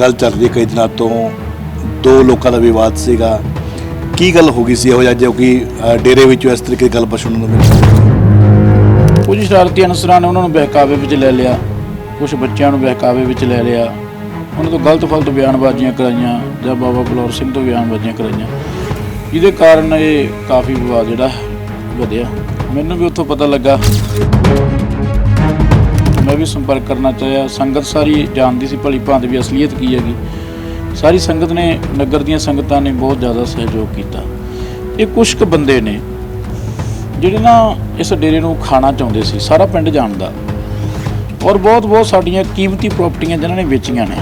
ਗੱਲ ਚੱਲ ਰਹੀ ਹੈ ਕਈ ਦਿਨਾਂ ਤੋਂ। ਦੋ ਲੋਕਾਂ ਦਾ ਵਿਵਾਦ ਸੀਗਾ। ਕੀ ਗੱਲ ਹੋ ਗਈ ਸੀ ਇਹੋ ਜਿਹਾ ਜੋ ਕਿ ਅ, ਡੇਰੇ ਵਿੱਚੋਂ ਇਸ ਤਰੀਕੇ ਦੀ ਗੱਲ ਸੁਣਨ ਨੂੰ ਮਿਲੀ? ਕੁਝ ਸ਼ਰਾਰਤੀ ਅਨਸਰਾਂ ਨੇ ਉਹਨਾਂ ਨੂੰ ਬਹਿਕਾਵੇ ਵਿੱਚ ਲੈ ਲਿਆ। ਕੁਝ ਬੱਚਿਆਂ ਨੂੰ ਬਹਿਕਾਵੇ ਵਿੱਚ ਲੈ ਲਿਆ। ਉਹਨਾਂ ਤੋਂ ਗਲਤ ਫਲਤ ਬਿਆਨਬਾਜ਼ੀਆਂ ਕਰਾਈਆਂ ਜਾਂ ਬਾਬਾ ਬਲੌਰ ਸਿੰਘ ਤੋਂ ਬਿਆਨਬਾਜ਼ੀਆਂ ਕਰਾਈਆਂ। ਜਿਹਦੇ ਕਾਰਨ ਇਹ ਕਾਫੀ ਵਿਵਾਦ ਜਿਹੜਾ ਵਧਿਆ। ਮੈਨੂੰ ਵੀ ਉੱਥੋਂ ਪਤਾ ਲੱਗਾ। ਵੀ ਸੰਪਰਕ ਕਰਨਾ ਚਾਹਿਆ। ਸੰਗਤ ਸਾਰੀ ਜਾਣਦੀ ਸੀ ਭਲੀ ਭਾਂਤ ਵੀ ਅਸਲੀਅਤ ਕੀ ਹੈਗੀ। ਸਾਰੀ ਸੰਗਤ ਨੇ, ਨਗਰ ਦੀਆਂ ਸੰਗਤਾਂ ਨੇ ਬਹੁਤ ਜ਼ਿਆਦਾ ਸਹਿਯੋਗ ਕੀਤਾ। ਇਹ ਕੁਝ ਕੁ ਬੰਦੇ ਨੇ, ਜਿਹੜੇ ਨਾ ਇਸ ਡੇਰੇ ਨੂੰ ਖਾਣਾ ਚਾਹੁੰਦੇ ਸੀ, ਸਾਰਾ ਪਿੰਡ ਜਾਣਦਾ। ਔਰ ਬਹੁਤ ਬਹੁਤ ਸਾਡੀਆਂ ਕੀਮਤੀ ਪ੍ਰਾਪਰਟੀਆਂ ਜਿਨ੍ਹਾਂ ਨੇ ਵੇਚੀਆਂ ਨੇ,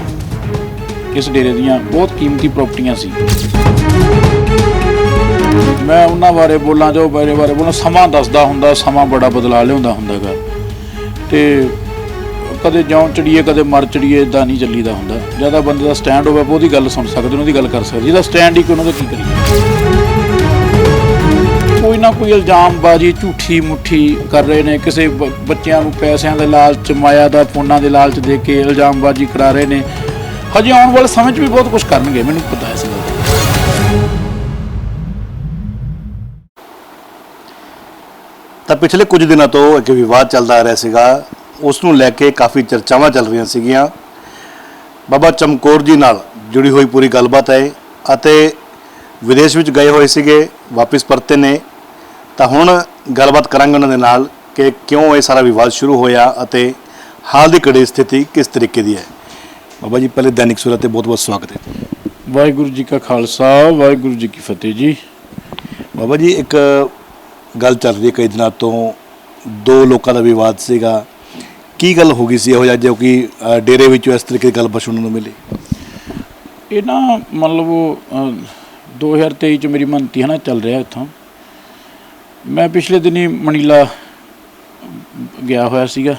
ਇਸ ਡੇਰੇ ਦੀਆਂ ਬਹੁਤ ਕੀਮਤੀ ਪ੍ਰਾਪਰਟੀਆਂ ਸੀ। ਮੈਂ ਉਹਨਾਂ ਬਾਰੇ ਬੋਲਾਂ, ਜੋ ਮੇਰੇ ਬਾਰੇ ਬੋਲਾਂ, ਸਮਾਂ ਦੱਸਦਾ ਹੁੰਦਾ, ਸਮਾਂ ਬੜਾ ਬਦਲਾ ਲਿਆਉਂਦਾ ਹੁੰਦਾਗਾ। ਤੇ ਕਦੇ ਜਿਉਂ ਚੜੀਏ, ਕਦੇ ਮਰ ਚੜੀਏ ਇਦਾਂ ਨਹੀਂ ਚੱਲੀਦਾ ਹੁੰਦਾ। ਜ਼ਿਆਦਾ ਬੰਦੇ ਦਾ ਸਟੈਂਡ ਹੋਵੇ ਉਹਦੀ ਗੱਲ ਸੁਣ ਸਕਦੇ, ਉਹਨਾਂ ਗੱਲ ਕਰ ਸਕਦੇ। ਜਿਹਦਾ ਸਟੈਂਡ ਹੀ ਕੋਈ ਉਹਨਾਂ ਦਾ ਕੀ ਕਰੀਏ? ਕੋਈ ਨਾ ਕੋਈ ਇਲਜ਼ਾਮਬਾਜ਼ੀ ਝੂਠੀ ਮੁੱਠੀ ਕਰ ਰਹੇ ਨੇ, ਕਿਸੇ ਬੱਚਿਆਂ ਨੂੰ ਪੈਸਿਆਂ ਦੇ ਲਾਲਚ ਮਾਇਆ ਦਾ ਫੋਨਾਂ ਦੇ ਲਾਲਚ ਦੇ ਕੇ ਇਲਜ਼ਾਮਬਾਜ਼ੀ ਕਰਾ ਰਹੇ ਨੇ। ਹਜੇ ਆਉਣ ਵਾਲੇ ਸਮੇਂ 'ਚ ਵੀ ਬਹੁਤ ਕੁਝ ਕਰਨਗੇ, ਮੈਨੂੰ ਪਤਾ ਹੈ ਇਸ ਗੱਲ ਦਾ। ਤਾਂ ਪਿਛਲੇ ਕੁਝ ਦਿਨਾਂ ਤੋਂ ਇੱਕ ਵਿਵਾਦ ਚੱਲਦਾ ਆ ਰਿਹਾ ਸੀਗਾ। ਉਸ ਨੂੰ ਲੈ ਕੇ ਕਾਫੀ ਚਰਚਾਵਾਂ ਚੱਲ ਰਹੀਆਂ ਸੀਗੀਆਂ। ਬਾਬਾ ਚਮਕੌਰ ਜੀ ਨਾਲ ਜੁੜੀ ਹੋਈ ਪੂਰੀ ਗੱਲਬਾਤ ਹੈ ਅਤੇ ਵਿਦੇਸ਼ ਵਿੱਚ ਗਏ ਹੋਏ ਸੀਗੇ ਵਾਪਸ ਪਰਤੇ ਨੇ। ਤਾਂ ਹੁਣ ਗੱਲਬਾਤ ਕਰਾਂਗੇ ਉਹਨਾਂ ਦੇ ਨਾਲ ਕਿ ਕਿਉਂ ਇਹ ਸਾਰਾ ਵਿਵਾਦ ਸ਼ੁਰੂ ਹੋਇਆ ਅਤੇ ਹਾਲ ਦੀ ਘੜੀ ਸਥਿਤੀ ਕਿਸ ਤਰੀਕੇ ਦੀ ਹੈ। ਬਾਬਾ ਜੀ ਪਹਿਲੇ ਦੈਨਿਕ ਸੂਰਤ ਤੇ ਬਹੁਤ ਬਹੁਤ ਸਵਾਗਤ ਹੈ। ਵਾਹਿਗੁਰੂ ਜੀ ਕਾ ਖਾਲਸਾ ਵਾਹਿਗੁਰੂ ਜੀ ਕੀ ਫਤਿਹ ਜੀ। ਬਾਬਾ ਜੀ ਇੱਕ ਗੱਲ ਚੱਲ ਰਹੀ ਹੈ ਕਈ ਦਿਨਾਂ ਤੋਂ। ਦੋ ਲੋਕਾਂ ਦਾ ਵਿਵਾਦ ਸੀਗਾ ਕੀ ਗੱਲ ਹੋ ਗਈ ਸੀ ਇਹੋ ਜਿਹਾ ਜੋ ਕਿ ਅ, ਡੇਰੇ ਵਿੱਚੋਂ ਇਸ ਤਰੀਕੇ ਦੀ ਗੱਲ ਸੁਣਨ ਨੂੰ ਮਿਲੀ? ਇਹ ਨਾ ਮਤਲਬ ਅਹ, 2023 ਚ ਮੇਰੀ ਮੰਨਤੀ ਹੈ ਨਾ ਚੱਲ ਰਿਹਾ ਇੱਥੋਂ। ਮੈਂ ਪਿਛਲੇ ਦਿਨੀ ਮਨੀਲਾ ਗਿਆ ਹੋਇਆ ਸੀਗਾ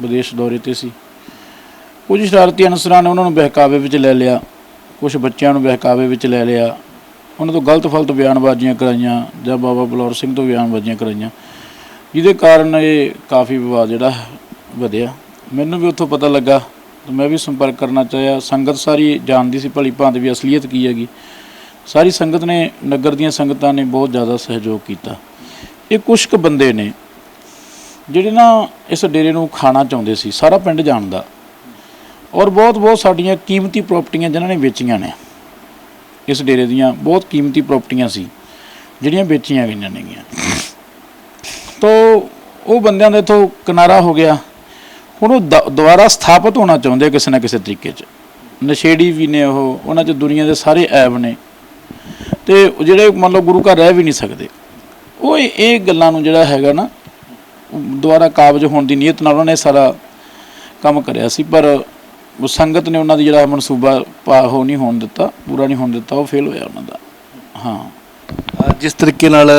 ਵਿਦੇਸ਼ ਦੌਰੇ ਤੇ ਸੀ। ਕੁਝ ਸ਼ਰਾਰਤੀ ਅਨਸਰਾਂ ਨੇ ਉਹਨਾਂ ਨੂੰ ਬਹਿਕਾਵੇ ਵਿੱਚ ਲੈ ਲਿਆ ਕੁਝ ਬੱਚਿਆਂ ਨੂੰ ਬਹਿਕਾਵੇ ਵਿੱਚ ਲੈ ਲਿਆ। ਉਹਨਾਂ ਤੋਂ ਗਲਤ ਫਲਤ ਬਿਆਨਬਾਜ਼ੀਆਂ ਕਰਾਈਆਂ ਜਾਂ ਬਾਬਾ ਬਲੌਰ ਸਿੰਘ ਤੋਂ ਬਿਆਨਬਾਜ਼ੀਆਂ ਕਰਾਈਆਂ। ਜਿਹਦੇ ਕਾਰਨ ਇਹ ਕਾਫੀ ਵਿਵਾਦ ਜਿਹੜਾ ਵਧਿਆ। ਮੈਨੂੰ ਵੀ ਉੱਥੋਂ ਪਤਾ ਲੱਗਾ ਤੇ ਮੈਂ ਵੀ ਸੰਪਰਕ ਕਰਨਾ ਚਾਹਿਆ। ਸੰਗਤ ਸਾਰੀ ਜਾਣਦੀ ਸੀ ਭਲੀ ਭਾਂਤ ਵੀ ਅਸਲੀਅਤ ਕੀ ਹੈਗੀ। ਸਾਰੀ ਸੰਗਤ ਨੇ, ਨਗਰ ਦੀਆਂ ਸੰਗਤਾਂ ਨੇ ਬਹੁਤ ਜ਼ਿਆਦਾ ਸਹਿਯੋਗ ਕੀਤਾ। ਇਹ ਕੁਝ ਕੁ ਬੰਦੇ ਨੇ ਜਿਹੜੇ ਨਾ ਇਸ ਡੇਰੇ ਨੂੰ ਖਾਣਾ ਚਾਹੁੰਦੇ ਸੀ, ਸਾਰਾ ਪਿੰਡ ਜਾਣਦਾ। ਔਰ ਬਹੁਤ ਬਹੁਤ ਸਾਡੀਆਂ ਕੀਮਤੀ ਪ੍ਰਾਪਰਟੀਆਂ ਜਿਨ੍ਹਾਂ ਨੇ ਵੇਚੀਆਂ ਨੇ, ਇਸ ਡੇਰੇ ਦੀਆਂ ਬਹੁਤ ਕੀਮਤੀ ਪ੍ਰਾਪਰਟੀਆਂ ਸੀ, ਜਿਹੜੀਆਂ ਵੇਚੀਆਂ ਗਈਆਂ ਨੇਗੀਆਂ। ਤੋ ਉਹ ਬੰਦਿਆਂ ਦੇ ਤੋਂ ਕਿਨਾਰਾ ਹੋ ਗਿਆ। ਹੁਣ ਉਹ ਦ- ਦੁਬਾਰਾ ਸਥਾਪਿਤ ਹੋਣਾ ਚਾਹੁੰਦੇ ਆ ਕਿਸੇ ਨਾ ਕਿਸੇ ਤਰੀਕੇ 'ਚ। ਨਸ਼ੇੜੀ ਵੀ ਨੇ ਉਹ, ਉਹਨਾਂ 'ਚ ਦੁਨੀਆ ਦੇ ਸਾਰੇ ਐਬ ਨੇ। ਤੇ ਜਿਹੜੇ ਮੰਨ ਲਓ ਗੁਰੂ ਘਰ ਰਹਿ ਵੀ ਨਹੀਂ ਸਕਦੇ। ਉਹ ਇਹ ਗੱਲਾਂ ਨੂੰ ਜਿਹੜਾ ਹੈਗਾ ਨਾ, ਦੁਬਾਰਾ ਕਾਬਜ ਹੋਣ ਦੀ ਨੀਅਤ ਨਾਲ ਉਹਨਾਂ ਨੇ ਸਾਰਾ ਕੰਮ ਕਰਿਆ ਸੀ। ਪਰ ਉਹ ਸੰਗਤ ਨੇ ਉਹਨਾਂ ਦੀ ਜਿਹੜਾ ਮਨਸੂਬਾ ਪਾ ਹੋ ਨਹੀਂ ਹੋਣ ਦਿੱਤਾ, ਪੂਰਾ ਨਹੀਂ ਹੋਣ ਦਿੱਤਾ, ਉਹ ਫੇਲ ਹੋਇਆ ਉਹਨਾਂ ਦਾ। ਹਾਂ। ਜਿਸ ਤਰੀਕੇ ਨਾਲ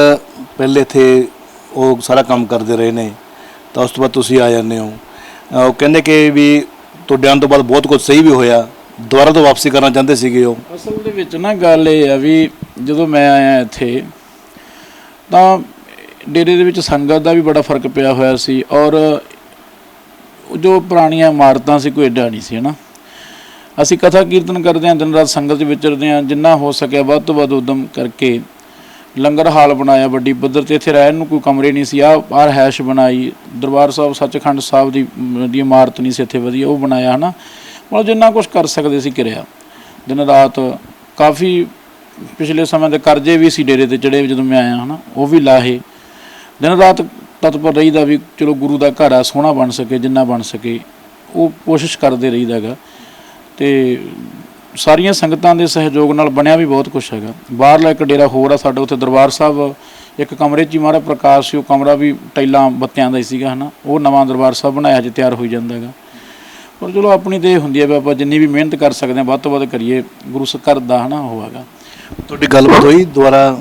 ਪਹਿਲੇ ਇੱਥੇ ਉਹ ਸਾਰਾ ਕੰਮ ਕਰਦੇ ਰਹੇ ਨੇ, ਤਾਂ ਉਸ ਤੋਂ ਬਾਅਦ ਤੁਸੀਂ ਆ ਜਾਂਦੇ ਹੋ। ਉਹ ਕਹਿੰਦੇ ਕਿ ਵੀ ਤੁਹਾਡੇ ਆਉਣ ਤੋਂ ਬਾਅਦ ਬਹੁਤ ਕੁਝ ਸਹੀ ਵੀ ਹੋਇਆ। ਦੁਬਾਰਾ ਤੋਂ ਵਾਪਸੀ ਕਰਨਾ ਚਾਹੁੰਦੇ ਸੀਗੇ ਉਹ। ਅਸਲ ਦੇ ਵਿੱਚ ਨਾ ਗੱਲ ਇਹ ਆ ਵੀ ਜਦੋਂ ਮੈਂ ਆਇਆ ਇੱਥੇ, ਤਾਂ ਡੇਰੇ ਦੇ ਵਿੱਚ ਸੰਗਤ ਦਾ ਵੀ ਬੜਾ ਫ਼ਰਕ ਪਿਆ ਹੋਇਆ ਸੀ ਔਰ ਜੋ ਪੁਰਾਣੀਆਂ ਇਮਾਰਤਾਂ ਸੀ ਕੋਈ ਏਡਾ ਨਹੀਂ ਸੀ, ਹਨਾ। ਅਸੀਂ ਕਥਾ ਕੀਰਤਨ ਕਰਦੇ ਹਾਂ, ਦਿਨ ਰਾਤ ਸੰਗਤ 'ਚ ਵਿਚਰਦੇ ਹਾਂ, ਜਿੰਨਾ ਹੋ ਸਕਿਆ ਵੱਧ ਤੋਂ ਵੱਧ ਉਦਮ ਕਰਕੇ ਲੰਗਰ ਹਾਲ ਬਣਾਇਆ ਵੱਡੀ ਪੱਧਰ ਤੇ, ਇੱਥੇ ਰਹਿਣ ਨੂੰ ਕੋਈ ਕਮਰੇ ਨਹੀਂ ਸੀ। ਆ ਆਹ ਹੈਸ਼ ਬਣਾਈ। ਦਰਬਾਰ ਸਾਹਿਬ, ਸੱਚਖੰਡ ਸਾਹਿਬ ਦੀ ਦੀ ਇਮਾਰਤ ਨਹੀਂ ਸੀ ਇੱਥੇ ਵਧੀਆ, ਉਹ ਬਣਾਇਆ ਹਨਾ। ਮਤਲਬ ਜਿੰਨਾ ਕੁਝ ਕਰ ਸਕਦੇ ਸੀ, ਕਿਰਿਆ। ਦਿਨ ਰਾਤ ਕਾਫੀ ਪਿਛਲੇ ਸਮੇਂ ਦੇ ਕਰਜ਼ੇ ਵੀ ਸੀ ਡੇਰੇ ਤੇ ਚੜੇ ਜਦੋਂ ਮੈਂ ਆਇਆ ਹਨਾ, ਉਹ ਵੀ ਲਾਹੇ। ਦਿਨ ਰਾਤ ਤਤਪਰ ਰਹੀਦਾ ਵੀ ਚਲੋ ਗੁਰੂ ਦਾ ਘਰ ਆ, ਸੋਹਣਾ ਬਣ ਸਕੇ, ਜਿੰਨਾ ਬਣ ਸਕੇ। ਉਹ ਕੋਸ਼ਿਸ਼ ਕਰਦੇ ਰਹੀਦਾ ਹੈਗਾ ਤੇ ਸਾਰੀਆਂ ਸੰਗਤਾਂ ਦੇ ਸਹਿਯੋਗ ਨਾਲ ਬਣਿਆ ਵੀ ਬਹੁਤ ਕੁਝ ਹੈਗਾ। ਬਾਹਰਲਾ ਇੱਕ ਡੇਰਾ ਹੋਰ ਆ ਸਾਡੇ ਉੱਥੇ ਦਰਬਾਰ ਸਾਹਿਬ ਇੱਕ ਕਮਰੇ 'ਚ ਹੀ ਮਹਾਰਾਜ ਪ੍ਰਕਾਸ਼ ਸੀ ਉਹ ਕਮਰਾ ਵੀ ਟੈਲਾਂ ਬੱਤਿਆਂ ਦਾ ਹੀ ਸੀਗਾ ਹਨਾ। ਉਹ ਨਵਾਂ ਦਰਬਾਰ ਸਾਹਿਬ ਬਣਾਇਆ ਹਜੇ ਤਿਆਰ ਹੋਈ ਜਾਂਦਾ ਹੈਗਾ। ਪਰ ਚਲੋ ਆਪਣੀ ਤੇ ਹੁੰਦੀ ਹੈ ਵੀ ਆਪਾਂ ਜਿੰਨੀ ਵੀ ਮਿਹਨਤ ਕਰ ਸਕਦੇ ਹਾਂ ਵੱਧ ਤੋਂ ਵੱਧ ਕਰੀਏ ਗੁਰੂ ਘਰ ਦਾ ਹਨਾ ਉਹ ਹੈਗਾ। ਤੁਹਾਡੀ ਗੱਲਬਾਤ ਹੋਈ ਦੁਬਾਰਾ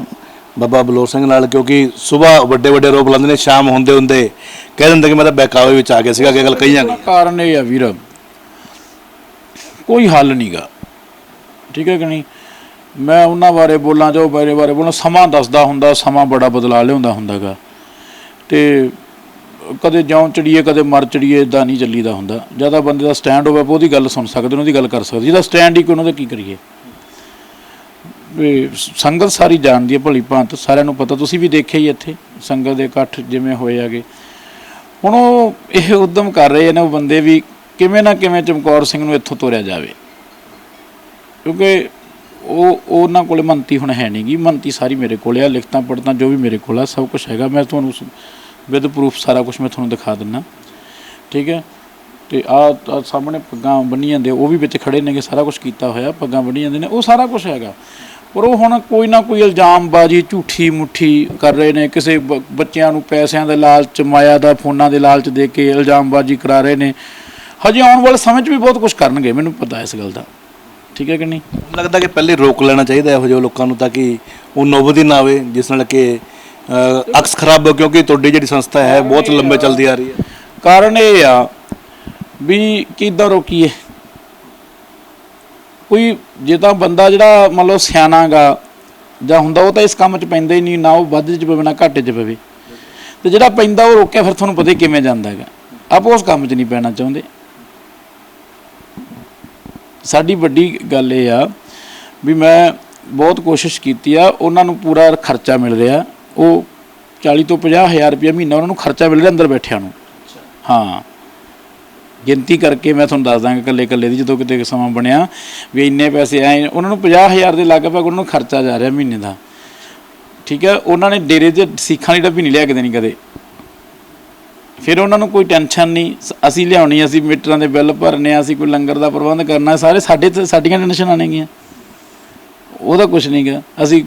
ਬਾਬਾ ਬਲੌਰ ਸਿੰਘ ਨਾਲ ਕਿਉਂਕਿ ਸਵੇਰ ਵੱਡੇ ਵੱਡੇ ਰੋਪ ਲਾਉਂਦੇ ਨੇ ਸ਼ਾਮ ਹੁੰਦੇ ਹੁੰਦੇ ਕਹਿ ਦਿੰਦੇ ਕਿ ਮੈਂ ਤਾਂ ਬਹਿਕਾਵੇ ਵਿੱਚ ਆ ਗਿਆ ਸੀਗਾ ਕਿ ਗੱਲ ਕਹੀ ਜਾਂਦੀ। ਕਾਰਨ ਇਹ ਆ ਵੀਰ ਕੋਈ ਹੱਲ ਨਹੀਂਗਾ ਠੀਕ ਹੈ ਕਿ ਨਹੀਂ? ਮੈਂ ਉਹਨਾਂ ਬਾਰੇ ਬੋਲਾਂ ਜੋ ਬਾਰੇ ਬਾਰੇ ਬੋਲਾਂ, ਸਮਾਂ ਦੱਸਦਾ ਹੁੰਦਾ, ਸਮਾਂ ਬੜਾ ਬਦਲਾ ਲਿਆਉਂਦਾ ਹੁੰਦਾਗਾ। ਤੇ ਕਦੇ ਜਿਉਂ ਚੜੀਏ ਕਦੇ ਮਰ ਚੜੀਏ ਇਦਾਂ ਨਹੀਂ ਚੱਲੀਦਾ ਹੁੰਦਾ। ਜ਼ਿਆਦਾ ਬੰਦੇ ਦਾ ਸਟੈਂਡ ਹੋਵੇ ਉਹਦੀ ਗੱਲ ਸੁਣ ਸਕਦੇ, ਉਹਦੀ ਗੱਲ ਕਰ ਸਕਦੇ। ਜਿਹਦਾ ਸਟੈਂਡ ਹੀ ਕੋਈ ਉਹਨਾਂ ਦਾ ਕੀ ਕਰੀਏ? ਵੀ ਸੰਗਤ ਸਾਰੀ ਜਾਣਦੀ ਹੈ, ਭਲੀ ਭਾਂਤ, ਸਾਰਿਆਂ ਨੂੰ ਪਤਾ। ਤੁਸੀਂ ਵੀ ਦੇਖਿਆ ਹੀ ਇੱਥੇ, ਸੰਗਤ ਦੇ ਇਕੱਠ ਜਿਵੇਂ ਹੋਏ ਹੈਗੇ। ਹੁਣ ਉਹ ਇਹ ਉਦਮ ਕਰ ਰਹੇ ਨੇ, ਉਹ ਬੰਦੇ ਵੀ ਕਿਵੇਂ ਨਾ ਕਿਵੇਂ ਚਮਕੌਰ ਸਿੰਘ ਨੂੰ ਇੱਥੋਂ ਤੋਰਿਆ ਜਾਵੇ। ਕਿਉਂਕਿ ਉਹ ਉਹਨਾਂ ਕੋਲੇ ਮੰਤੀ ਹੁਣ ਹੈ ਨਹੀਂਗੀ ਮੰਤੀ ਸਾਰੀ ਮੇਰੇ ਕੋਲੇ ਆ, ਲਿਖਤਾਂ ਪੜਤਾਂ ਜੋ ਵੀ ਮੇਰੇ ਕੋਲ ਆ, ਸਭ ਕੁਝ ਹੈਗਾ। ਮੈਂ ਤੁਹਾਨੂੰ ਵਿਦ ਪ੍ਰੂਫ ਸਾਰਾ ਕੁਝ ਮੈਂ ਤੁਹਾਨੂੰ ਦਿਖਾ ਦਿੰਨਾ। ਠੀਕ ਹੈ? ਤੇ ਆ ਸਾਹਮਣੇ ਪੱਗਾਂ ਬੰਨੀ ਜਾਂਦੇ ਉਹ ਵੀ ਵਿੱਚ ਖੜੇ ਨੇਗੇ, ਸਾਰਾ ਕੁਝ ਕੀਤਾ ਹੋਇਆ, ਪੱਗਾਂ ਬੰਨੀ ਜਾਂਦੇ ਨੇ, ਉਹ ਸਾਰਾ ਕੁਝ ਹੈਗਾ। ਪਰ ਉਹ ਹੁਣ ਕੋਈ ਨਾ ਕੋਈ ਇਲਜ਼ਾਮਬਾਜ਼ੀ, ਝੂਠੀ ਮੁੱਠੀ ਕਰ ਰਹੇ ਨੇ, ਕਿਸੇ ਬ- ਬੱਚਿਆਂ ਨੂੰ ਪੈਸਿਆਂ ਦੇ ਲਾਲਚ, ਮਾਇਆ ਦਾ ਫੋਨਾਂ ਦੇ ਲਾਲਚ ਦੇ ਕੇ ਇਲਜ਼ਾਮਬਾਜ਼ੀ ਕਰਾ ਰਹੇ ਨੇ। ਹਜੇ ਆਉਣ ਵਾਲੇ ਸਮੇਂ 'ਚ ਵੀ ਬਹੁਤ ਕੁਝ ਕਰਨਗੇ, ਮੈਨੂੰ ਪਤਾ ਇਸ ਗੱਲ ਦਾ। ਠੀਕ ਹੈ ਕਿ ਨਹੀਂ? ਲੱਗਦਾ ਕਿ ਪਹਿਲੇ ਰੋਕ ਲੈਣਾ ਚਾਹੀਦਾ ਇਹੋ ਜਿਹੇ ਲੋਕਾਂ ਨੂੰ ਤਾਂ ਕਿ ਉਹ ਨੌਬਤ ਹੀ ਨਾ ਆਵੇ ਜਿਸ ਨਾਲ ਕਿ ਅ, ਅਕਸ ਖਰਾਬ ਹੋ ਕਿਉਂਕਿ ਤੁਹਾਡੀ ਜਿਹੜੀ ਸੰਸਥਾ ਹੈ ਬਹੁਤ ਲੰਬੇ ਚੱਲਦੀ ਆ ਰਹੀ ਹੈ। ਕਾਰਨ ਇਹ ਆ ਵੀ ਕਿੱਦਾਂ ਰੋਕੀਏ? ਕੋਈ ਜੇ ਤਾਂ ਬੰਦਾ ਜਿਹੜਾ ਮੰਨ ਲਓ ਸਿਆਣਾਗਾ ਜਾਂ ਹੁੰਦਾ ਉਹ ਤਾਂ ਇਸ ਕੰਮ 'ਚ ਪੈਂਦਾ ਹੀ ਨਹੀਂ ਨਾ ਉਹ ਵੱਧ 'ਚ ਪਵੇ ਨਾ ਘੱਟ 'ਚ ਪਵੇ। ਤੇ ਜਿਹੜਾ ਪੈਂਦਾ ਉਹ ਰੋਕਿਆ ਫਿਰ ਤੁਹਾਨੂੰ ਪਤਾ ਹੀ ਕਿਵੇਂ ਜਾਂਦਾ ਹੈਗਾ। ਆਪਾਂ ਉਸ ਕੰਮ 'ਚ ਨਹੀਂ ਪੈਣਾ ਚਾਹੁੰਦੇ। ਸਾਡੀ ਵੱਡੀ ਗੱਲ ਇਹ ਆ ਵੀ ਮੈਂ ਬਹੁਤ ਕੋਸ਼ਿਸ਼ ਕੀਤੀ ਆ ਉਹਨਾਂ ਨੂੰ ਪੂਰਾ ਖਰਚਾ ਮਿਲ ਰਿਹਾ। ਉਹ 40 ਤੋਂ 50 ਹਜ਼ਾਰ ਰੁਪਏ ਮਹੀਨਾ ਉਹਨਾਂ ਨੂੰ ਖਰਚਾ ਮਿਲ ਰਿਹਾ ਅੰਦਰ ਬੈਠਿਆਂ ਨੂੰ। ਹਾਂ। ਗਿਣਤੀ ਕਰਕੇ ਮੈਂ ਤੁਹਾਨੂੰ ਦੱਸ ਦਾਂਗਾ ਇਕੱਲੇ ਇਕੱਲੇ ਦੀ ਜਦੋਂ ਕਿਤੇ ਸਮਾਂ ਬਣਿਆ ਵੀ ਇੰਨੇ ਪੈਸੇ ਆਏ ਉਹਨਾਂ ਨੂੰ 50000 ਦੇ ਲਗਭਗ ਉਹਨਾਂ ਨੂੰ ਖਰਚਾ ਜਾ ਰਿਹਾ ਮਹੀਨੇ ਦਾ। ਠੀਕ ਹੈ ਉਹਨਾਂ ਨੇ ਡੇਰੇ 'ਚ ਸਿੱਖਾਂ ਦੀ ਡੱਬੀ ਨਹੀਂ ਲਿਆ ਕੇ ਦੇਣੀ ਕਦੇ। ਫਿਰ ਉਹਨਾਂ ਨੂੰ ਕੋਈ ਟੈਨਸ਼ਨ ਨਹੀਂ। ਸ- ਅਸੀਂ ਲਿਆਉਣੀ ਅਸੀਂ ਮੀਟਰਾਂ ਦੇ ਬਿੱਲ ਭਰਨੇ ਆ ਅਸੀਂ ਕੋਈ ਲੰਗਰ ਦਾ ਪ੍ਰਬੰਧ ਕਰਨਾ ਸਾਰੇ ਸਾਡੇ ਤੇ ਸਾਡੀਆਂ ਟੈਨਸ਼ਨਾਂ ਨੇਗੀਆਂ ਉਹਦਾ ਕੁਝ ਨਹੀਂ ਗਾ। ਅਸੀਂ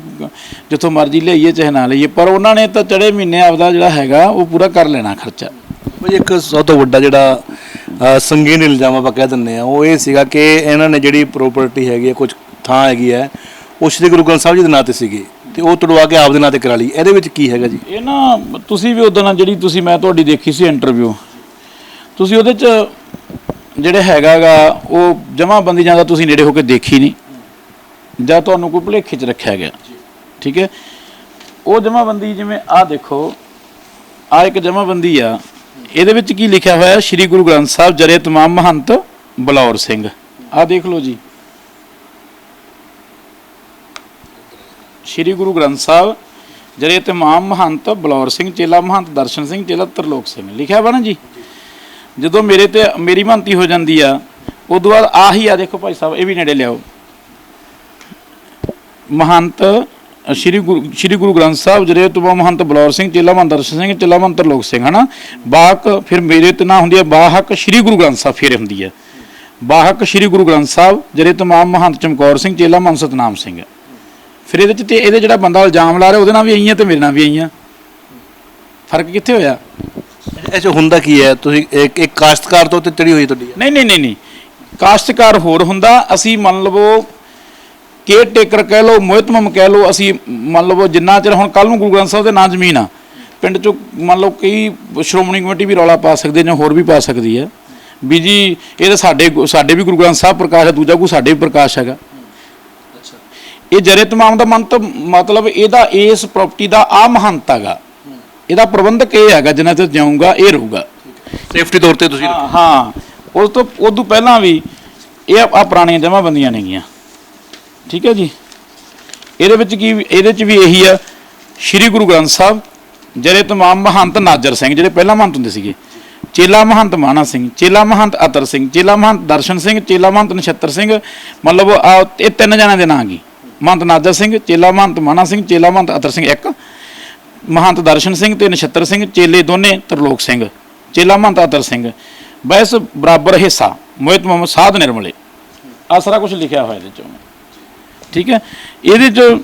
ਜਿੱਥੋਂ ਮਰਜ਼ੀ ਲਿਆਈਏ ਚਾਹੇ ਨਾ ਲਈਏ। ਪਰ ਉਹਨਾਂ ਨੇ ਤਾਂ ਚੜੇ ਮਹੀਨੇ ਆਪਦਾ ਜਿਹੜਾ ਹੈਗਾ ਉਹ ਪੂਰਾ ਕਰ ਲੈਣਾ ਖਰਚਾ। ਭਾਈ ਇੱਕ ਸਭ ਤੋਂ ਵੱਡਾ ਜਿਹੜਾ ਅ, ਸੰਗੀਨ ਇਲਜ਼ਾਮ ਆਪਾਂ ਕਹਿ ਦਿੰਦੇ ਆ ਉਹ ਇਹ ਸੀਗਾ ਕਿ ਇਹਨਾਂ ਨੇ ਜਿਹੜੀ ਪ੍ਰਾਪਰਟੀ ਹੈਗੀ ਹੈ ਕੁਝ ਥਾਂ ਹੈਗੀ ਹੈ ਉਹ ਸ਼੍ਰੀ ਗੁਰੂ ਗ੍ਰੰਥ ਸਾਹਿਬ ਜੀ ਦੇ ਨਾਂ ਤੇ ਸੀਗੀ। ਤੇ ਉਹ ਤੁੜਵਾ ਕੇ ਆਪਦੇ ਨਾਂ ਤੇ ਕਰਾ ਲਈ। ਇਹਦੇ ਵਿੱਚ ਕੀ ਹੈਗਾ ਜੀ? ਇਹ ਨਾ ਤੁਸੀਂ ਵੀ ਉਦੋਂ ਜਿਹੜੀ ਤੁਸੀਂ ਮੈਂ ਤੁਹਾਡੀ ਦੇਖੀ ਸੀ ਇੰਟਰਵਿਊ ਤੁਸੀਂ ਉਹਦੇ ਚ ਜਿਹੜੇ ਹੈਗਾਗਾ ਉਹ ਜਮਾਬੰਦੀ ਜਾਂਦਾ ਤੁਸੀਂ ਨੇੜੇ ਹੋ ਕੇ ਦੇਖੀ ਨਹੀਂ। ਜਾਂ ਤੁਹਾਨੂੰ ਕੋਈ ਭੁਲੇਖੇ ਚ ਰੱਖਿਆ ਗਿਆ। ਠੀਕ ਹੈ? ਉਹ ਜਮਾਬੰਦੀ ਜਿਵੇਂ ਆਹ ਦੇਖੋ ਆ ਇੱਕ ਜਮਾਬੰਦੀ ਆ। ਇਹਦੇ ਵਿੱਚ ਕੀ ਲਿਖਿਆ ਹੋਇਆ ਸ੍ਰੀ ਗੁਰੂ ਗ੍ਰੰਥ ਸਾਹਿਬ ਜਰੇ ਤਮਾਮ ਮਹੰਤ ਬਲੌਰ ਸਿੰਘ। ਆਹ ਦੇਖ ਲਓ ਜੀ। ਸ੍ਰੀ ਗੁਰੂ ਗ੍ਰੰਥ ਸਾਹਿਬ ਜਰੇ ਤਮਾਮ ਮਹੰਤ ਬਲੌਰ ਸਿੰਘ ਚੇਲਾ, ਮਹੰਤ ਦਰਸ਼ਨ ਸਿੰਘ ਚੇਲਾ, ਤਰਲੋਕ ਸਿੰਘ ਲਿਖਿਆ ਵਾ ਨਾ ਜੀ। ਜਦੋਂ ਮੇਰੇ ਤੇ ਮੇਰੀ ਮਹੰਤੀ ਹੋ ਜਾਂਦੀ ਆ, ਉਦੋਂ ਬਾਅਦ ਆਹੀ ਆ ਦੇਖੋ ਭਾਈ ਸਾਹਿਬ, ਇਹ ਵੀ ਨੇੜੇ ਲਿਆਓ। ਮਹੰਤ, ਸ੍ਰੀ ਗੁਰੂ ਸ੍ਰੀ ਗੁਰੂ ਗ੍ਰੰਥ ਸਾਹਿਬ ਜਰੇ ਤਮਾਮ ਮਹੰਤ ਬਲੌਰ ਸਿੰਘ ਚੇਲਾ, ਮਹੰਤ ਦਰਸ਼ਨ ਸਿੰਘ ਚੇਲਾ, ਮਹੰਤ ਤਰਲੋਕ ਸਿੰਘ, ਹਨਾ? ਬਾਕ ਫਿਰ ਮੇਰੇ ਤੇ ਨਾ ਹੁੰਦੀ ਹੈ ਬਾਹਕ ਸ੍ਰੀ ਗੁਰੂ ਗ੍ਰੰਥ ਸਾਹਿਬ ਫਿਰ ਹੁੰਦੀ ਹੈ ਬਾਹਕ ਸ੍ਰੀ ਗੁਰੂ ਗ੍ਰੰਥ ਸਾਹਿਬ ਜਰੇ ਤਮਾਮ ਮਹੰਤ ਚਮਕੌਰ ਸਿੰਘ ਚੇਲਾ, ਮਹੰਤ ਸਤਨਾਮ ਸਿੰਘ। ਫਿਰ ਇਹਦੇ ਚ ਤੇ ਇਹਦੇ ਜਿਹੜਾ ਬੰਦਾ ਇਲਜ਼ਾਮ ਲਾ ਰਿਹਾ ਉਹਦੇ ਨਾਲ ਵੀ ਆਈਆਂ ਤੇ ਮੇਰੇ ਨਾਲ ਵੀ ਆਈਆਂ। ਫ਼ਰਕ ਕਿੱਥੇ ਹੋਇਆ? ਇਹ 'ਚ ਹੁੰਦਾ ਕੀ ਹੈ? ਤੁਸੀਂ ਇੱਕ ਇੱਕ ਕਾਸ਼ਤਕਾਰ ਤੋਂ ਤੇ ਚੜੀ ਹੋਈ ਤੁਹਾਡੀ ਨਹੀਂ ਨਹੀਂ ਨਹੀਂ ਨਹੀਂ। ਕਾਸ਼ਤਕਾਰ ਹੋਰ ਹੁੰਦਾ ਅਸੀਂ ਮੰਨ ਲਵੋ ਕੇਅਰ ਟੇਕਰ ਕਹਿ ਲਓ ਮੁਹਤਮਮ ਕਹਿ ਲਓ ਅਸੀਂ ਮੰਨ ਲਵੋ ਜਿੰਨਾ ਚਿਰ ਹੁਣ ਕੱਲ ਨੂੰ ਗੁਰੂ ਗ੍ਰੰਥ ਸਾਹਿਬ ਦੇ ਨਾਂ ਜ਼ਮੀਨ ਆ ਪਿੰਡ ਚੋਂ ਮੰਨ ਲਓ ਕਈ ਸ਼੍ਰੋਮਣੀ ਕਮੇਟੀ ਵੀ ਰੌਲਾ ਪਾ ਸਕਦੇ ਜਾਂ ਹੋਰ ਵੀ ਪਾ ਸਕਦੀ ਹੈ। ਵੀ ਜੀ ਇਹ ਤਾਂ ਸਾਡੇ ਸਾਡੇ ਵੀ ਗੁਰੂ ਗ੍ਰੰਥ ਸਾਹਿਬ ਪ੍ਰਕਾਸ਼ ਹੈ ਦੂਜਾ ਕੋਈ ਸਾਡੇ ਵੀ ਪ੍ਰਕਾਸ਼ ਹੈਗਾ। ਇਹ ਜਰੇ ਤਮਾਮ ਦਾ ਮੰਤ ਮਤਲਬ ਇਹਦਾ ਇਸ ਪ੍ਰਾਪਰਟੀ ਦਾ ਆ ਮਹੰਤ ਹੈਗਾ। ਇਹਦਾ ਪ੍ਰਬੰਧਕ ਇਹ ਹੈਗਾ ਜਿੰਨਾ ਚਿਰ ਜਾਊਗਾ ਇਹ ਰਹੂਗਾ। ਸੇਫਟੀ ਤੌਰ ਤੇ ਤੁਸੀਂ ਹਾਂ ਹਾਂ। ਉਸ ਤੋਂ ਉਦੋਂ ਪਹਿਲਾਂ ਵੀ ਇਹ ਆ ਪੁਰਾਣੀਆਂ ਜਮਾਬੰਦੀਆਂ ਨੇਗੀਆਂ। ਠੀਕ ਹੈ ਜੀ? ਇਹਦੇ ਵਿੱਚ ਕੀ ਇਹਦੇ ਚ ਵੀ ਇਹੀ ਆ। ਸ੍ਰੀ ਗੁਰੂ ਗ੍ਰੰਥ ਸਾਹਿਬ ਜਿਹੜੇ ਤਮਾਮ ਮਹੰਤ ਨਾਜਰ ਸਿੰਘ ਜਿਹੜੇ ਪਹਿਲਾਂ ਮਹੰਤ ਹੁੰਦੇ ਸੀਗੇ। ਚੇਲਾ ਮਹੰਤ ਮਾਨਾ ਸਿੰਘ ਚੇਲਾ ਮਹੰਤ ਅਤਰ ਸਿੰਘ ਚੇਲਾ ਮਹੰਤ ਦਰਸ਼ਨ ਸਿੰਘ ਚੇਲਾ ਮਹੰਤ ਨਛੱਤਰ ਸਿੰਘ ਮਤਲਬ ਇਹ ਤਿੰਨ ਜਣਿਆਂ ਦੇ ਨਾਂ ਕੀ ਮਹੰਤ ਨਾਜਰ ਸਿੰਘ ਚੇਲਾ ਮਹੰਤ ਮਾਨਾ ਸਿੰਘ ਚੇਲਾ ਮਹੰਤ ਅਤਰ ਸਿੰਘ ਇੱਕ ਮਹੰਤ ਦਰਸ਼ਨ ਸਿੰਘ ਤੇ ਨਛੱਤਰ ਸਿੰਘ ਚੇਲੇ ਦੋਨੇ ਤਰਲੋਕ ਸਿੰਘ ਚੇਲਾ ਮਹੰਤ ਅਤਰ ਸਿੰਘ। ਬੈਸ ਬਰਾਬਰ ਹਿੱਸਾ ਮੋਹਿਤ ਮੁਹੰਮਦ ਸਾਧ ਨਿਰਮਲੇ। ਆ ਸਾਰਾ ਕੁਝ ਲਿਖਿਆ ਹੋਇਆ ਇਹਦੇ ਚੋਂ। ਠੀਕ ਹੈ? ਇਹਦੇ ਚ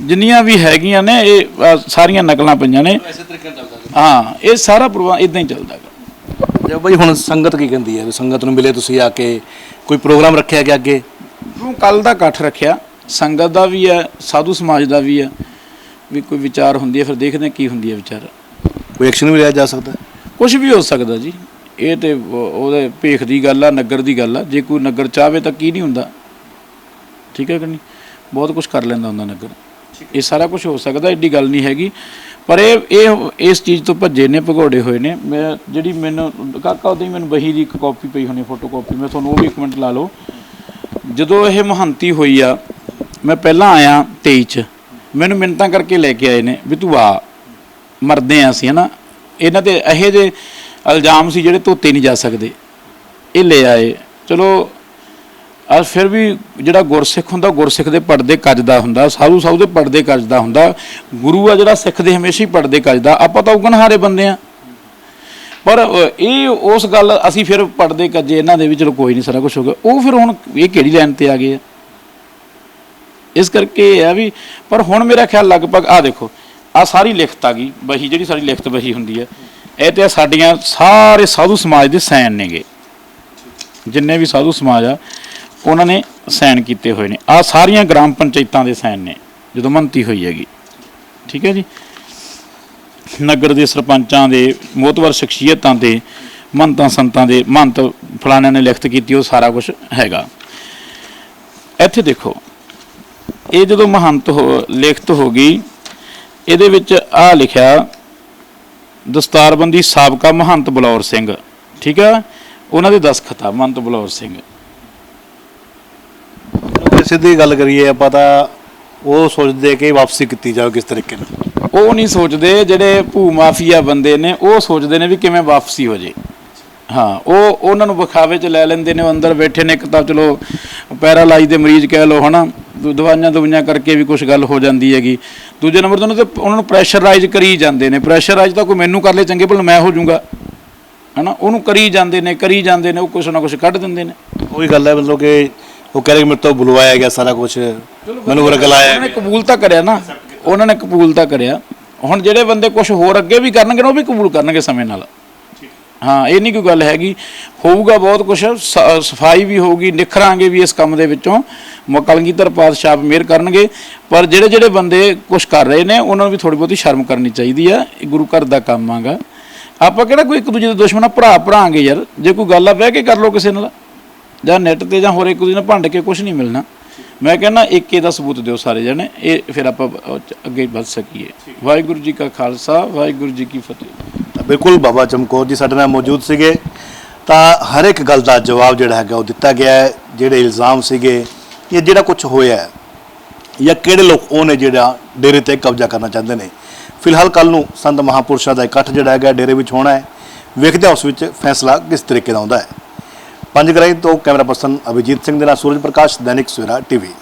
ਜਿੰਨੀਆਂ ਵੀ ਹੈਗੀਆਂ ਨੇ ਇਹ ਸਾਰੀਆਂ ਨਕਲਾਂ ਪਈਆਂ ਨੇ। ਐਸੇ ਤਰੀਕੇ ਨਾਲ ਚੱਲਦਾ ਹਾਂ ਇਹ ਸਾਰਾ ਪ੍ਰੋਗਰਾਮ ਇਦਾਂ ਹੀ ਚੱਲਦਾ ਹੈਗਾ। ਜੇ ਬਈ ਹੁਣ ਸੰਗਤ ਕੀ ਕਹਿੰਦੀ ਹੈ? ਸੰਗਤ ਨੂੰ ਮਿਲੇ ਤੁਸੀਂ ਆ ਕੇ ਕੋਈ ਪ੍ਰੋਗਰਾਮ ਰੱਖਿਆ ਗਿਆ ਅੱਗੇ? ਕੱਲ ਦਾ ਇਕੱਠ ਰੱਖਿਆ। ਸੰਗਤ ਦਾ ਵੀ ਹੈ ਸਾਧੂ ਸਮਾਜ ਦਾ ਵੀ ਹੈ। ਵੀ ਕੋਈ ਵਿਚਾਰ ਹੁੰਦੀ ਹੈ ਫਿਰ ਦੇਖਦੇ ਹਾਂ ਕੀ ਹੁੰਦੀ ਹੈ ਵਿਚਾਰ। ਕੋਈ ਐਕਸ਼ਨ ਵੀ ਲਿਆ ਜਾ ਸਕਦਾ? ਕੁਝ ਵੀ ਹੋ ਸਕਦਾ ਜੀ। ਇਹ ਤੇ ਉਹ- ਉਹਦੇ ਭੇਖ ਦੀ ਗੱਲ ਆ ਨਗਰ ਦੀ ਗੱਲ ਆ। ਜੇ ਕੋਈ ਨਗਰ ਚਾਹਵੇ ਤਾਂ ਕੀ ਨਹੀਂ ਹੁੰਦਾ। ਠੀਕ ਹੈ ਕਿ ਨਹੀਂ? ਬਹੁਤ ਕੁਝ ਕਰ ਲੈਂਦਾ ਹੁੰਦਾ ਨਗਰ। ਇਹ ਸਾਰਾ ਕੁਝ ਹੋ ਸਕਦਾ ਏਡੀ ਗੱਲ ਨਹੀਂ ਹੈਗੀ। ਪਰ ਇਹ ਇਹ ਇਸ ਚੀਜ਼ ਤੋਂ ਭੱਜੇ ਨੇ ਭਗੌੜੇ ਹੋਏ ਨੇ। ਮੈਂ ਜਿਹੜੀ ਮੈਨੂੰ ਕਾਕਾ ਉਹਦੀ ਮੈਨੂੰ ਬਹੀ ਦੀ ਇੱਕ ਕਾਪੀ ਪਈ ਹੋਣੀ ਫੋਟੋ ਕਾਪੀ ਮੈਂ ਤੁਹਾਨੂੰ ਉਹ ਵੀ ਇੱਕ ਮਿੰਟ ਲਾ ਲਓ। ਜਦੋਂ ਇਹ ਮਹੰਤੀ ਹੋਈ ਆ ਮੈਂ ਪਹਿਲਾਂ ਆਇਆ 23 ਚ। ਮੈਨੂੰ ਮਿੰਤਾਂ ਕਰਕੇ ਲੈ ਕੇ ਆਏ ਨੇ ਵੀ ਤੂੰ ਆ। ਮਰਦੇ ਆ ਅਸੀਂ, ਹਨਾ? ਇਹਨਾਂ ਤੇ ਇਹੋ ਜਿਹੇ ਇਲਜ਼ਾਮ ਸੀ ਜਿਹੜੇ ਧੋਤੇ ਨਹੀਂ ਜਾ ਸਕਦੇ। ਇਹ ਲੈ ਆਏ। ਚਲੋ, ਆ ਫਿਰ ਵੀ ਜਿਹੜਾ ਗੁਰਸਿੱਖ ਹੁੰਦਾ ਗੁਰਸਿੱਖ ਦੇ ਪਰਦੇ ਕੱਜਦਾ ਹੁੰਦਾ। ਸਾਧੂ ਸਾਧੂ ਦੇ ਪਰਦੇ ਕੱਜਦਾ ਹੁੰਦਾ। ਗੁਰੂ ਆ ਜਿਹੜਾ ਸਿੱਖ ਦੇ ਹਮੇਸ਼ਾ ਹੀ ਪਰਦੇ ਕੱਜਦਾ। ਆਪਾਂ ਤਾਂ ਉਗਣਹਾਰੇ ਬੰਦੇ ਆ। ਪਰ ਇਹ ਉਸ ਗੱਲ, ਅਸੀਂ ਫਿਰ ਪਰਦੇ ਕੱਜੇ। ਇਹਨਾਂ ਦੇ ਵੀ ਚਲੋ ਕੋਈ ਨਹੀਂ, ਸਾਰਾ ਕੁਝ ਹੋ ਗਿਆ। ਉਹ ਫਿਰ ਹੁਣ ਇਹ ਕਿਹੜੀ ਲਾਈਨ ਤੇ ਆ ਗਏ ਆ? ਇਸ ਕਰਕੇ ਇਹ ਆ ਵੀ, ਪਰ ਹੁਣ ਮੇਰਾ ਖਿਆਲ ਲਗਭਗ ਆ ਦੇਖੋ ਆ ਸਾਰੀ ਲਿਖਤ ਆ ਗਈ ਬਹੀ ਜਿਹੜੀ ਸਾਡੀ ਲਿਖਤ ਬਹੀ ਹੁੰਦੀ ਹੈ, ਇਹ ਤੇ ਸਾਡੀਆਂ ਸਾਰੇ ਸਾਧੂ ਸਮਾਜ ਦੇ ਸੈਨ ਨੇਗੇ। ਜਿੰਨੇ ਵੀ ਸਾਧੂ ਸਮਾਜ ਆ, ਉਹਨਾਂ ਨੇ ਸੈਨ ਕੀਤੇ ਹੋਏ ਨੇ। ਆ ਸਾਰੀਆਂ ਗ੍ਰਾਮ ਪੰਚਾਇਤਾਂ ਦੇ ਸੈਨ ਨੇ, ਜਦੋਂ ਮੰਤੀ ਹੋਈ ਹੈਗੀ। ਠੀਕ ਹੈ ਜੀ? ਨਗਰ ਦੇ ਸਰਪੰਚਾਂ ਦੇ ਮੋਤਵਰ ਸ਼ਖਸੀਅਤਾਂ ਦੇ ਮੰਤਾਂ ਸੰਤਾਂ ਦੇ ਮੰਤ ਫਲਾਣਿਆਂ ਨੇ ਲਿਖਤ ਕੀਤੀ, ਉਹ ਸਾਰਾ ਕੁਝ ਹੈਗਾ। ਇੱਥੇ ਦੇਖੋ ਇਹ ਜਦੋਂ ਮਹੰਤ ਹੋ ਲਿਖਤ ਹੋ ਗਈ ਇਹਦੇ ਵਿੱਚ ਆ ਲਿਖਿਆ ਦਸਤਾਰਬੰਦੀ ਸਾਬਕਾ ਮਹੰਤ ਬਲੌਰ ਸਿੰਘ। ਠੀਕ ਆ? ਉਹਨਾਂ ਦੇ ਦਸਖਤ ਆ ਮਹੰਤ ਬਲੌਰ ਸਿੰਘ। ਸਿੱਧੀ ਗੱਲ ਕਰੀਏ ਆਪਾਂ ਤਾਂ ਉਹ ਸੋਚਦੇ ਕਿ ਵਾਪਸੀ ਕੀਤੀ ਜਾਵੇ ਕਿਸ ਤਰੀਕੇ ਨਾਲ। ਉਹ ਨਹੀਂ ਸੋਚਦੇ ਜਿਹੜੇ ਭੂ ਮਾਫੀਆ ਬੰਦੇ ਨੇ ਉਹ ਸੋਚਦੇ ਨੇ ਵੀ ਕਿਵੇਂ ਵਾਪਸੀ ਹੋ ਜੇ। ਹਾਂ ਉਹ ਉਹਨਾਂ ਨੂੰ ਵਿਖਾਵੇ ਚ ਲੈ ਲੈਂਦੇ ਨੇ ਉਹ ਅੰਦਰ ਬੈਠੇ ਨੇ ਇੱਕ ਤਾਂ ਚਲੋ ਪੈਰਾਲਾਈਜ਼ ਦੇ ਮਰੀਜ਼ ਕਹਿ ਲਓ ਹਨਾ। ਦਵਾਈਆਂ ਦਵਾਈਆਂ ਕਰਕੇ ਵੀ ਕੁਝ ਗੱਲ ਹੋ ਜਾਂਦੀ ਹੈਗੀ। ਦੂਜੇ ਨੰਬਰ ਤੇ ਉਹਨਾਂ ਤੇ ਉਹਨਾਂ ਨੂੰ ਪ੍ਰੈਸ਼ਰਾਈਜ਼ ਕਰੀ ਜਾਂਦੇ ਨੇ। ਪ੍ਰੈਸ਼ਰਾਈਜ਼ ਤਾਂ ਕੋਈ ਮੈਨੂੰ ਕਰ ਲੇ ਚੰਗੇ ਭਲ ਮੈਂ ਹੋ ਜਾਊਂਗਾ। ਹਨਾ? ਉਹਨੂੰ ਕਰੀ ਜਾਂਦੇ ਨੇ ਕਰੀ ਜਾਂਦੇ ਨੇ ਉਹ ਕੁਛ ਨਾ ਕੁਛ ਕੱਢ ਦਿੰਦੇ ਨੇ। ਉਹੀ ਗੱਲ ਹੈ ਮਤਲਬ ਕਿ ਉਹ ਕਹਿ ਰਹੇ ਕਿ ਮੇਰੇ ਤੋਂ ਬੁਲਵਾਇਆ ਗਿਆ ਸਾਰਾ ਕੁਝ ਮੈਨੂੰ ਵਰਗਲਾਇਆ ਉਹਨਾਂ ਕਬੂਲ ਤਾਂ ਕਰਿਆ ਨਾ। ਉਹਨਾਂ ਨੇ ਕਬੂਲ ਤਾਂ ਕਰਿਆ। ਹੁਣ ਜਿਹੜੇ ਬੰਦੇ ਕੁਝ ਹੋਰ ਅੱਗੇ ਵੀ ਕਰਨਗੇ ਉਹ ਵੀ ਕਬੂਲ ਕਰਨਗੇ ਸਮੇਂ ਨਾਲ। ਹਾਂ ਇਹ ਨਹੀਂ ਕੋਈ ਗੱਲ ਹੈਗੀ। ਹੋਊਗਾ ਬਹੁਤ ਕੁਝ ਸਫ਼ਾਈ ਵੀ ਹੋਊਗੀ ਨਿਖਰਾਂਗੇ ਵੀ ਇਸ ਕੰਮ ਦੇ ਵਿੱਚੋਂ। ਕਲਗੀਧਰ ਪਾਤਸ਼ਾਹ ਮਿਹਰ ਕਰਨਗੇ। ਪਰ ਜਿਹੜੇ ਜਿਹੜੇ ਬੰਦੇ ਕੁਝ ਕਰ ਰਹੇ ਨੇ ਉਹਨਾਂ ਨੂੰ ਵੀ ਥੋੜੀ ਬਹੁਤੀ ਸ਼ਰਮ ਕਰਨੀ ਚਾਹੀਦੀ ਆ। ਇਹ ਗੁਰੂ ਘਰ ਦਾ ਕੰਮ ਆਗਾ। ਆਪਾਂ ਕਿਹੜਾ ਕੋਈ ਇੱਕ ਦੂਜੇ ਦੇ ਦੁਸ਼ਮਣ ਆ? ਭਰਾ ਭਰਾਂਗੇ ਯਾਰ। ਜੇ ਕੋਈ ਗੱਲ ਆ ਬਹਿ ਕੇ ਕਰ ਲਓ ਕਿਸੇ ਨਾਲ। ਜਾਂ ਨੈਟ ਤੇ ਜਾਂ ਹੋਰ ਇੱਕ ਦੂਜੇ ਨਾਲ ਭੰਡ ਕੇ ਕੁਝ ਨਹੀਂ ਮਿਲਣਾ। ਮੈਂ ਕਹਿੰਦਾ ਏਕੇ ਦਾ ਸਬੂਤ ਦਿਓ ਸਾਰੇ ਜਣੇ। ਇਹ ਫਿਰ ਆਪਾਂ ਅੱਗੇ ਵੱਧ ਸਕੀਏ। ਵਾਹਿਗੁਰੂ ਜੀ ਕਾ ਖਾਲਸਾ ਵਾਹਿਗੁਰੂ ਜੀ ਕੀ ਫਤਿਹ। ਬਿਲਕੁਲ, ਬਾਬਾ ਚਮਕੌਰ ਜੀ ਸਾਡੇ ਨਾਲ ਮੌਜੂਦ ਸੀਗੇ। ਤਾਂ ਹਰ ਇੱਕ ਗੱਲ ਦਾ ਜਵਾਬ ਜਿਹੜਾ ਹੈਗਾ ਉਹ ਦਿੱਤਾ ਗਿਆ ਹੈ, ਜਿਹੜੇ ਇਲਜ਼ਾਮ ਸੀਗੇ ਇਹ ਜਿਹੜਾ ਕੁਝ ਹੋਇਆ ਹੈ, ਜਾਂ ਕਿਹੜੇ ਲੋਕ ਉਹ ਨੇ ਜਿਹੜਾ ਡੇਰੇ ਤੇ ਕਬਜ਼ਾ ਕਰਨਾ ਚਾਹੁੰਦੇ ਨੇ। ਫਿਲਹਾਲ ਕੱਲ ਨੂੰ ਸੰਤ ਮਹਾਪੁਰਸ਼ਾਂ ਦਾ ਇਕੱਠ ਜਿਹੜਾ ਹੈਗਾ ਡੇਰੇ ਵਿੱਚ ਹੋਣਾ ਹੈ। ਵੇਖਦੇ ਹਾਂ ਉਸ ਵਿੱਚ ਫੈਸਲਾ ਕਿਸ ਤਰੀਕੇ ਦਾ ਆਉਂਦਾ ਹੈ। ਪੰਜ ਗ੍ਰਾਈ ਤੋਂ ਕੈਮਰਾ ਪਰਸਨ ਅਭਿਜੀਤ ਸਿੰਘ ਦੇ ਨਾਲ ਸੂਰਜ ਪ੍ਰਕਾਸ਼, ਦੈਨਿਕ ਸਵੇਰਾ ਟੀਵੀ।